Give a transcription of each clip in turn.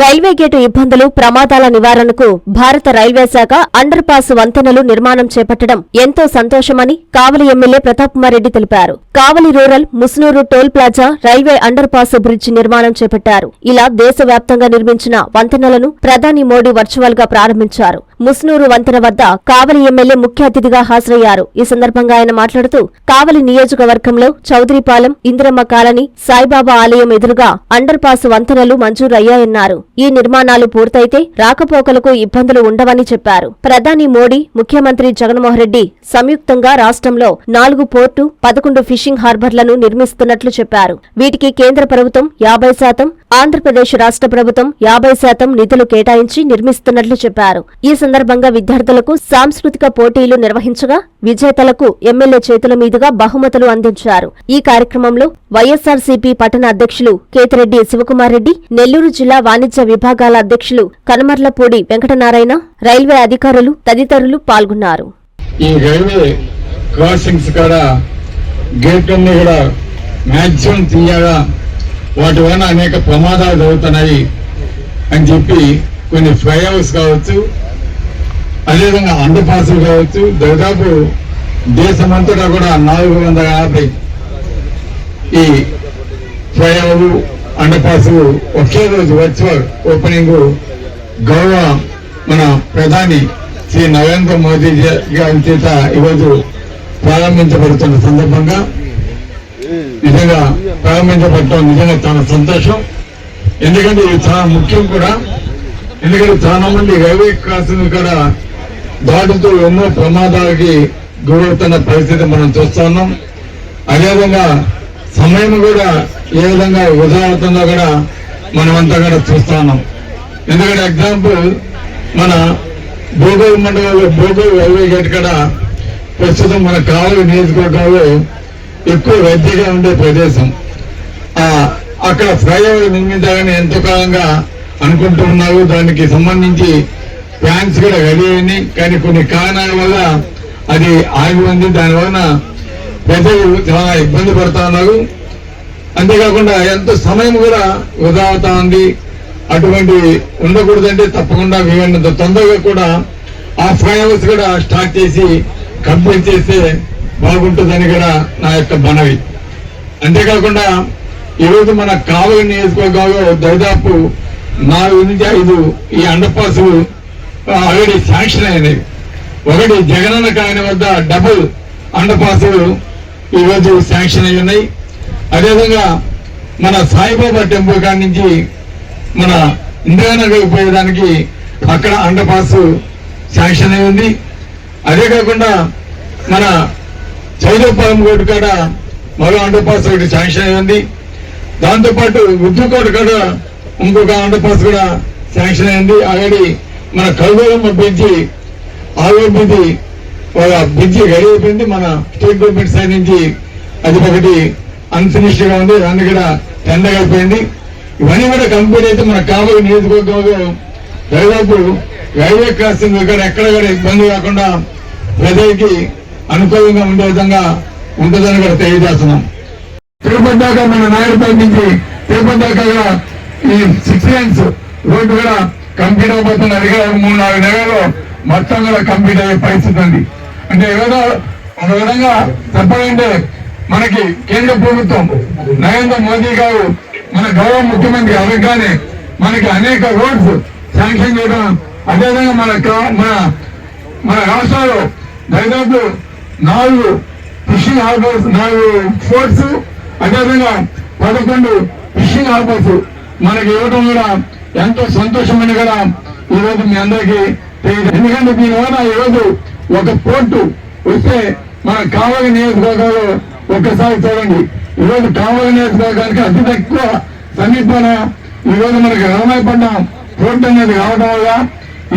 Railway gate ఇబ్బందులు ప్రమాదాల నివారణకు భారత రైల్వే శాఖ అండర్ పాస్ వంతెనలు నిర్మాణం చేపట్టడం ఎంతో సంతోషమని కావలి ఎమ్మెల్యే ప్రతాప్ కుమార్ రెడ్డి తెలిపారు. Kavali rural Musunuru toll plaza railway under pass bridge నిర్మాణం చేపట్టారు. ఇలా దేశవ్యాప్తంగా నిర్మించిన వంతెనలను ప్రధాని మోడీ వర్చువల్గా ప్రారంభించారు. ముస్నూరు వంతెన వద్ద కావలి ఎమ్మెల్యే ముఖ్య అతిథిగా హాజరయ్యారు. ఈ సందర్భంగా ఆయన మాట్లాడుతూ కావలి నియోజకవర్గంలో చౌదరిపాలెం ఇందిరమ్మ కాలనీ సాయిబాబా ఆలయం ఎదురుగా అండర్ పాస్ వంతెనలు మంజూరయ్యాయన్నారు. ఈ నిర్మాణాలు పూర్తయితే రాకపోకలకు ఇబ్బందులు ఉండవని చెప్పారు. ప్రధాని మోడీ ముఖ్యమంత్రి జగన్మోహన్ రెడ్డి సంయుక్తంగా రాష్ట్రంలో నాలుగు పోర్టు పదకొండు ఫిషింగ్ హార్బర్లను నిర్మిస్తున్నట్లు చెప్పారు. వీటికి కేంద్ర ప్రభుత్వం యాభై శాతం ఆంధ్రప్రదేశ్ రాష్ట్ర ప్రభుత్వం యాభై శాతం నిధులు కేటాయించి నిర్మిస్తున్నట్లు చెప్పారు. ఈ సందర్భంగా విద్యార్థులకు సాంస్కృతిక పోటీలు నిర్వహించగా విజేతలకు ఎమ్మెల్యే చేతుల మీదుగా బహుమతులు అందించారు. ఈ కార్యక్రమంలో వైఎస్సార్సీపీ పట్టణ అధ్యక్షులు కేతిరెడ్డి శివకుమార్ రెడ్డి నెల్లూరు జిల్లా వాణిజ్య విభాగాల అధ్యక్షులు కనమర్లపూడి వెంకటనారాయణ రైల్వే అధికారులు తదితరులు పాల్గొన్నారు. ఈ రైల్వే క్రాసింగ్స్ గేట్లన్నీ కూడా మ్యాక్సిమం తీయగా వాటి వలన అనేక ప్రమాదాలు జరుగుతున్నాయి అని చెప్పి కొన్ని ఫ్లైఓవర్స్ కావచ్చు అదేవిధంగా అండర్ పాసులు కావచ్చు దాదాపు దేశమంతటా కూడా నాలుగు వందల యాభై ఈ ఫ్లైఓవర్ అండర్ పాసులు ఒకే రోజు వర్చువల్ ఓపెనింగ్ గౌరవ మన ప్రధాని శ్రీ నరేంద్ర మోదీ గారి చేత ఈరోజు ప్రారంభించబడుతున్న సందర్భంగా నిజంగా ప్రారంభించబడటం నిజంగా చాలా సంతోషం. ఎందుకంటే ఇది చాలా ముఖ్యం కూడా. ఎందుకంటే చాలా మంది రైల్వే క్రాసింగ్ కూడా దాటితో ఎన్నో ప్రమాదాలకి గురవుతున్న పరిస్థితి మనం చూస్తున్నాం అదేవిధంగా సమయం కూడా ఏ విధంగా వృధా అవుతుందో కూడా మనమంతా కూడా చూస్తా ఉన్నాం. ఎందుకంటే ఎగ్జాంపుల్ మన భూగోళ మండలంలో భూగోళ రైల్వే గేట్ కూడా ప్రస్తుతం మన కావలి నియోజకవర్గంలో ఎక్కువ రద్దీగా ఉండే ప్రదేశం. ఆ అక్కడ ఫ్లైఓవర్ నిర్మించాలని ఎంతో కాలంగా అనుకుంటున్నారు దానికి సంబంధించి ప్లాన్స్ కూడా రెడీ అయినాయి కానీ కొన్ని కారణాల వల్ల అది ఆగి ఉంది. దానివలన ప్రజలు చాలా ఇబ్బంది పడతా ఉన్నారు. అంతేకాకుండా ఎంతో సమయం కూడా వృధా అవుతా ఉంది. అటువంటి ఉండకూడదంటే తప్పకుండా వీలైనంత తొందరగా కూడా ఆ ఫ్లైఓవర్స్ కూడా స్టార్ట్ చేసి కంప్లీట్ చేస్తే బాగుంటుందని కూడా నా యొక్క మనవి. అంతేకాకుండా ఈరోజు మన కావలి నియోజకవర్గంలో దాదాపు నాలుగు నుంచి ఐదు ఈ అండర్ ఆల్రెడీ శాంక్షన్ అయినవి. ఒకటి జగనన్న కాలనీ వద్ద డబుల్ అండర్ పాసులు ఈరోజు శాంక్షన్ అయి ఉన్నాయి. అదేవిధంగా మన సాయిబాబా టెంపుల్ కాడి నుంచి మన ఇందిరానగర్ పోయేదానికి అక్కడ అండర్ పాస్ శాంక్షన్ అయి ఉంది. అదే కాకుండా మన చౌదపాలెం కోర్టు కాడ మరో అండర్ పాస్ ఒకటి శాంక్షన్ అయి ఉంది. దాంతోపాటు ఉద్దుకోట కాడ ఇంకొక అండర్ పాస్ కూడా శాంక్షన్ అయింది. ఆల్రెడీ మన కల్గోలమ్మ బ్రిడ్జి ఆరోగ్యది వాళ్ళ బ్రిడ్జి రెడీ అయిపోయింది. మన స్టేట్ గవర్నమెంట్ సైడ్ నుంచి అది ఒకటి అన్ఫినిష్డ్గా ఉంది. దాన్ని కూడా టెండర్ అయిపోయింది. ఇవన్నీ కూడా కంప్లీట్ అయితే మన కాబోయే నియోజకవర్గంలో దాదాపు రైల్వే క్రాసింగ్ ఇక్కడ ఎక్కడ కూడా ఇబ్బంది కాకుండా ప్రజలకి అనుకూలంగా ఉండే విధంగా ఉంటుందని కూడా తెలియజేస్తున్నాం. తిరుపతి దాకా మన నాయుడుపేట నుంచి తిరుపతి దాకా ఈ సిక్స్ లైన్స్ రోడ్డు కూడా కంప్లీట్ అయిపోతుంది అది కూడా ఒక మూడు నాలుగు నెలల్లో మొత్తం కూడా కంప్లీట్ అయ్యే పరిస్థితి ఉంది. అంటే ఏదో ఒక విధంగా చెప్పాలంటే మనకి కేంద్ర ప్రభుత్వం నరేంద్ర మోదీ గారు మన గౌరవ ముఖ్యమంత్రి అవగానే మనకి అనేక రోడ్స్ శాంక్షన్ చేయడం అదేవిధంగా మన మన మన రాష్ట్రాల్లో దాదాపు నాలుగు ఫిషింగ్ హార్బర్స్ నాలుగు ఫోర్ట్స్ అదేవిధంగా పదకొండు ఫిషింగ్ హార్బర్స్ మనకి ఇవ్వడం కూడా ఎంతో సంతోషమని కూడా ఈ రోజు మీ అందరికీ తెలియదు. ఎందుకంటే దీనివల్ల ఈ రోజు ఒక పోర్టు వస్తే మన కావలి నియోజకవర్గంలో ఒక్కసారి చూడండి. ఈ రోజు కావలి నియోజకవర్గానికి అతి తక్కువ సమీపన ఈ రోజు మనకి రామాయపట్నం కోర్టు అనేది రావడం వల్ల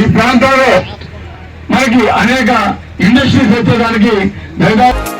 ఈ ప్రాంతంలో మనకి అనేక ఇండస్ట్రీస్ వచ్చేదానికి దాదాపు